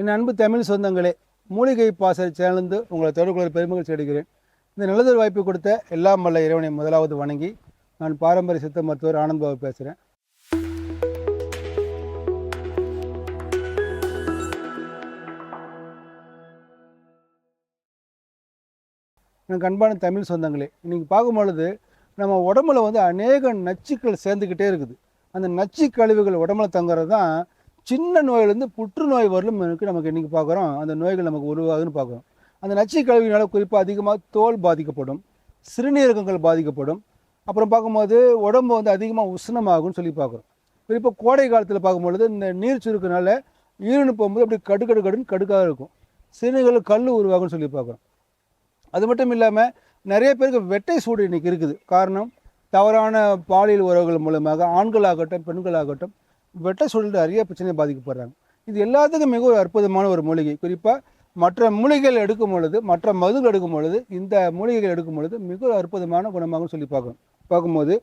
என் அன்பு தமிழ் சொந்தங்களே மூலிகை பாச சேர்ந்து உங்களை தொடர்புள்ள பெருமகிழ்ச்சி அடைகிறேன். இந்த நல்லதொரு வாய்ப்பு கொடுத்த எல்லாம் வல்ல இறைவனை முதலாவது வணங்கி நான் பாரம்பரிய சித்த மருத்துவர் ஆனந்த் பாபு பேசுகிறேன் எனக்கு அன்பான தமிழ் சொந்தங்களே இன்றைக்கி பார்க்கும் பொழுது நம்ம உடம்புல வந்து அநேக நச்சுக்கள் சேர்ந்துக்கிட்டே இருக்குது. அந்த நச்சு கழிவுகள் உடம்புல தங்குறது தான் சின்ன நோயிலேருந்து புற்றுநோய் வரலும் நமக்கு இன்றைக்கி பார்க்குறோம். அந்த நோய்கள் நமக்கு உருவாகுதுன்னு பார்க்குறோம். அந்த நச்சு கழிவுனால குறிப்பாக அதிகமாக தோல் பாதிக்கப்படும் சிறுநீரகங்கள் பாதிக்கப்படும். அப்புறம் பார்க்கும்போது உடம்பு வந்து அதிகமாக உஷ்ணமாகும்னு சொல்லி பார்க்குறோம். குறிப்பாக கோடை காலத்தில் பார்க்கும்பொழுது இந்த நீர் சுருக்கனால ஈரனு போகும்போது அப்படி கடு கடுன்னு கடுக்காக இருக்கும். சிறுநீர்கள் கல் உருவாகும்னு சொல்லி பார்க்குறோம். அது மட்டும் இல்லாமல் நிறைய பேருக்கு வெட்டை சூடு இன்னைக்கு இருக்குது. காரணம் தவறான பாலியல் உறவுகள் மூலமாக ஆண்களாகட்டும் பெண்களாகட்டும் வெட்ட சூழல் நிறைய பிரச்சனை பாதிக்கப்படுறாங்க. இது எல்லாத்துக்கும் மிக ஒரு அற்புதமான ஒரு மூலிகை. குறிப்பாக மற்ற மூலிகைகள் எடுக்கும் பொழுது மற்ற மதுகள் எடுக்கும் பொழுது இந்த மூலிகைகள் எடுக்கும் பொழுது மிக அற்புதமான குணமாகவும் சொல்லி பார்க்கணும். பார்க்கும்போது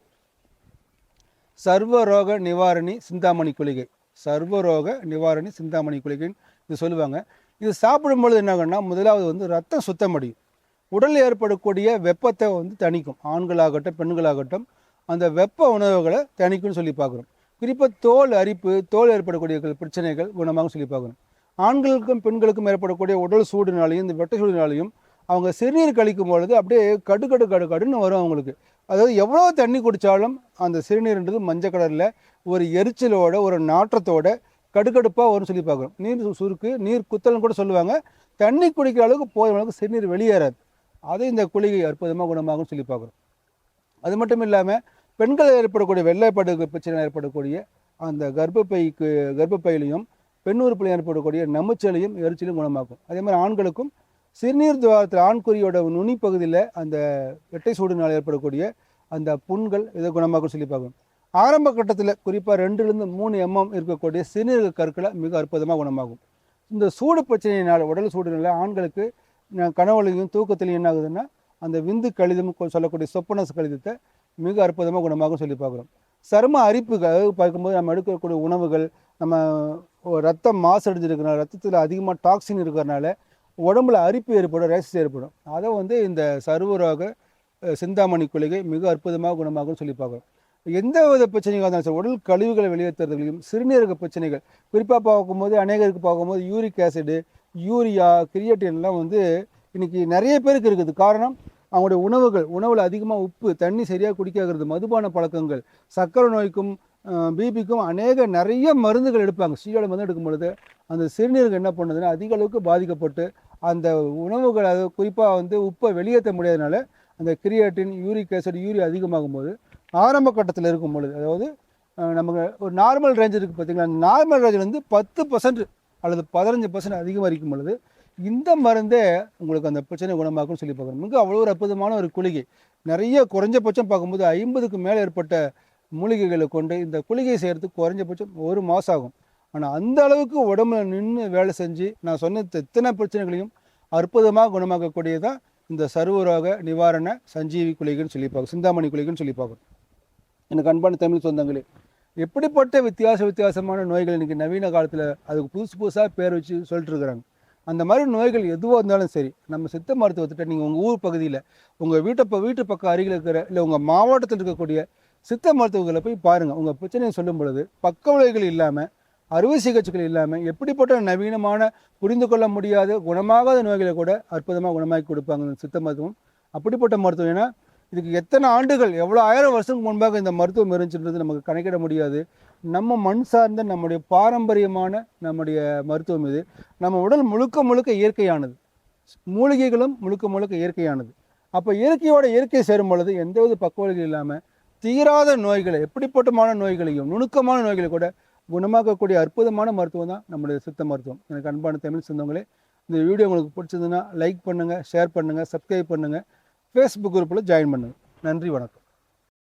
சர்வரோக நிவாரணி சிந்தாமணி குளிகை. சர்வரோக நிவாரணி சிந்தாமணி குளிகைன்னு இது சொல்லுவாங்க. இது சாப்பிடும் பொழுது என்ன ஆகும்னா முதலாவது வந்து ரத்தம் சுத்தம் அடையும். உடலில் ஏற்படக்கூடிய வெப்பத்தை வந்து தணிக்கும். ஆண்களாகட்டும் பெண்களாகட்டும் அந்த வெப்ப உணவுகளை தணிக்கும்னு சொல்லி பார்க்குறோம். குறிப்பாக தோல் அரிப்பு தோல் ஏற்படக்கூடிய பிரச்சனைகள் குணமாகவும் சொல்லி பார்க்கணும். ஆண்களுக்கும் பெண்களுக்கும் ஏற்படக்கூடிய உடல் சூடுனாலையும் இந்த வெட்ட சூடுனாலையும் அவங்க சிறுநீர் கழிக்கும் பொழுது அப்படியே கடு கடு கடு கடுன்னு வரும் அவங்களுக்கு. அதாவது எவ்வளோ தண்ணி குடித்தாலும் அந்த சிறுநீர்ன்றது மஞ்சள் கலரில் ஒரு எரிச்சலோட ஒரு நாற்றத்தோட கடுக்கடுப்பாக வரும்னு சொல்லி பார்க்குறோம் நீர் சு- சுருக்கு நீர் குத்தல்னு கூட சொல்லுவாங்க. தண்ணி குடிக்கிற அளவுக்கு போதும். அளவுக்கு சிறுநீர் வெளியேறாது. அதை இந்த குளிகை அற்புதமாக குணமாகும் சொல்லி பார்க்குறோம் அது மட்டும் இல்லாமல் பெண்கள் ஏற்படக்கூடிய வெள்ளைப்படு பிரச்சனை ஏற்படக்கூடிய அந்த கர்ப்பப்பைக்கு கர்ப்பப்பையிலையும் பெண்ணுறுப்பில் ஏற்படக்கூடிய நமுச்சலையும் எரிச்சலையும் குணமாக்கும். அதே மாதிரி ஆண்களுக்கும் சிறுநீர் துவாரத்தில் ஆண்குறியோட நுனி பகுதியில் அந்த வெட்டை சூடுனால் ஏற்படக்கூடிய அந்த புண்கள் இதை குணமாக்கும் சொல்லி பார்க்கணும். ஆரம்ப கட்டத்தில் குறிப்பாக ரெண்டுலேருந்து மூணு எம்எம் இருக்கக்கூடிய சிறுநீரக கற்களை மிக அற்புதமாக குணமாகும் இந்த சூடு பிரச்சனையினால் உடல் சூடுனால ஆண்களுக்கு கனவுலையும் தூக்கத்திலையும் என்ன ஆகுதுன்னா அந்த விந்து கழிதம் கொ- சொல்லக்கூடிய சொப்பனஸ் கழிதத்தை மிக அற்புதமாக குணமாகும் சொல்லி பார்க்குறோம். சரும அரிப்புகள் அதாவது பார்க்கும்போது நம்ம எடுக்கக்கூடிய உணவுகள் நம்ம ரத்தம் மாசடைஞ்சிருக்கிறனால ரத்தத்தில் அதிகமாக டாக்ஸின் இருக்கிறனால உடம்புல அரிப்பு ஏற்படும் ரேசஸ் ஏற்படும். அதை வந்து இந்த சர்வரோக சிந்தாமணி குளிகை மிக அற்புதமாக குணமாகும் சொல்லி பார்க்குறோம். எந்த வித பிரச்சனைகள் இருந்தாலும் சரி உடல் கழிவுகளை வெளியேற்றுறதுலையும் சிறுநீரக பிரச்சனைகள். குறிப்பாக பார்க்கும்போது அநேகருக்கு பார்க்கும்போது யூரிக் ஆசிடு யூரியா கிரியேட்டின்லாம் வந்து இன்றைக்கி நிறைய பேருக்கு இருக்குது. காரணம் அவங்களுடைய உணவுகள் உணவில் அதிகமாக உப்பு தண்ணி சரியாக குடிக்காகிறது மதுபான பழக்கங்கள் சர்க்கரை நோய்க்கும் பிபிக்கும் அநேக நிறைய மருந்துகள் எடுப்பாங்க. ஸ்ரீயோட மருந்து எடுக்கும் பொழுது அந்த சிறுநீரகம் என்ன பண்ணுதுன்னா அதிக அளவுக்கு பாதிக்கப்பட்டு அந்த உணவுகள் அது குறிப்பாக வந்து உப்பை வெளியேற்ற முடியாதனால அந்த கிரியாட்டின் யூரிக் ஆசிட் யூரியா அதிகமாகும் போது ஆரம்ப கட்டத்தில் இருக்கும் பொழுது அதாவது நமக்கு ஒரு நார்மல் ரேஞ்ச் இருக்குது பார்த்தீங்களா நார்மல் ரேஞ்சில் வந்து பத்து பர்சன்ட் அல்லது பதினஞ்சு பர்சன்ட் அதிகமாக இருக்கும் பொழுது இந்த மருந்தே உங்களுக்கு அந்த பிரச்சனை குணமாக்கும்னு சொல்லி பார்க்குறோம் மிக அவ்வளோ ஒரு அற்புதமான ஒரு குளிகை. நிறைய குறைஞ்சபட்சம் பார்க்கும்போது ஐம்பதுக்கு மேலே ஏற்பட்ட மூலிகைகளை கொண்டு இந்த குளிகை செய்கிறதுக்கு குறைஞ்சபட்சம் ஒரு மாதம் ஆகும் ஆனால் அந்த அளவுக்கு உடம்புல நின்று வேலை செஞ்சு நான் சொன்ன எத்தனை பிரச்சனைகளையும் அற்புதமாக குணமாக்கக்கூடியதான் இந்த சர்வரோக நிவாரண சஞ்சீவி குளிகைன்னு சொல்லி பார்க்கும் சிந்தாமணி குளிகைன்னு சொல்லி பார்க்குறோம் எனக்கு அன்பான தமிழ் சொந்தங்களே எப்படிப்பட்ட வித்தியாச வித்தியாசமான நோய்கள் இன்றைக்கி நவீன காலத்தில் அதுக்கு புதுசு புதுசாக பேர் வச்சு சொல்லிட்டு இருக்கிறாங்க. அந்த மாதிரி நோய்கள் எதுவாக இருந்தாலும் சரி நம்ம சித்த மருத்துவத்திட்ட நீங்கள் உங்கள் ஊர் பகுதியில் உங்கள் வீட்டை ப வீட்டு பக்கம் அருகில் இருக்கிற இல்லை உங்கள் மாவட்டத்தில் இருக்கக்கூடிய சித்த மருத்துவர்களை போய் பாருங்கள் உங்கள் பிரச்சனையை சொல்லும் பொழுது பக்க விளைவுகள் இல்லாமல் அறுவை சிகிச்சைகள் இல்லாமல் எப்படிப்பட்ட நவீனமான புரிந்து கொள்ள முடியாத குணமாகாத நோய்களை கூட அற்புதமாக குணமாக்கி கொடுப்பாங்க சித்த மருத்துவம். அப்படிப்பட்ட மருத்துவம் ஏன்னா இதுக்கு எத்தனை ஆண்டுகள் எவ்வளோ ஆயிரம் வருஷத்துக்கு முன்பாக இந்த மருத்துவம் இருந்துச்சுன்றது நமக்கு கணக்கிட முடியாது. நம்ம மண் சார்ந்த நம்முடைய பாரம்பரியமான நம்முடைய மருத்துவம் இது. நம்ம உடல் முழுக்க முழுக்க இயற்கையானது. மூலிகைகளும் முழுக்க முழுக்க இயற்கையானது. அப்போ இயற்கையோட இயற்கை சேரும் பொழுது எந்தவித பக்குவலிகள் இல்லாமல் தீராத நோய்களை எப்படிப்பட்டமான நோய்களையும் நுணுக்கமான நோய்களை கூட குணமாக்கக்கூடிய அற்புதமான மருத்துவம் தான் நம்முடைய சித்த மருத்துவம். எனக்கு அன்பான தமிழ் சொந்தங்களே இந்த வீடியோ உங்களுக்கு பிடிச்சதுன்னா லைக் பண்ணுங்கள் ஷேர் பண்ணுங்கள் சப்ஸ்கிரைப் பண்ணுங்கள் ஃபேஸ்புக் குரூப்பில் ஜாயின் பண்ணுங்கள் நன்றி வணக்கம்.